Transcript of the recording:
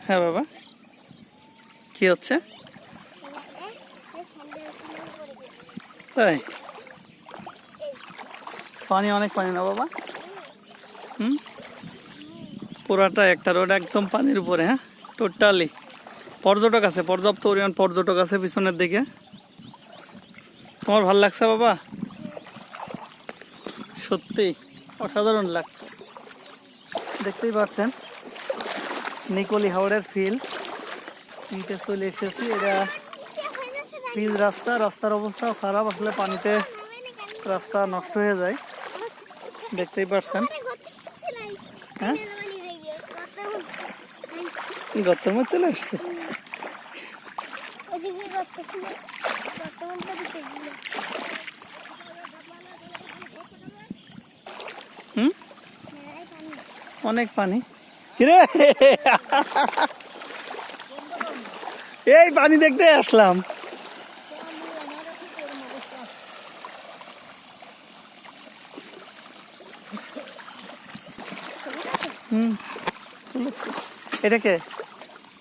হ্যাঁ বাবা। কি হচ্ছে। তাই? পানি অনেক পানি না বাবা? হুম? পুরাটা একটা রোড একদম পানির উপরে হ্যাঁ? টোটালি পর্যটক আছে পর্যাপ্ত পরিমাণ পর্যটক আছে পিছনের দিকে। তোমার ভালো লাগছে বাবা? সত্যি অসাধারণ লাগছে। দেখতেই পাচ্ছেন নিকলি হাওড়ের ফিল নিচে চলে এসেছি, এটা পিচ রাস্তা, রাস্তার অবস্থাও খারাপ, আসলে পানিতে রাস্তা নষ্ট হয়ে যায়। দেখতেই পারছেন হ্যাঁ? মধ্যে চলে হুম? অনেক পানি। এই পানি দেখতে আসলাম। হুম। এটা কে?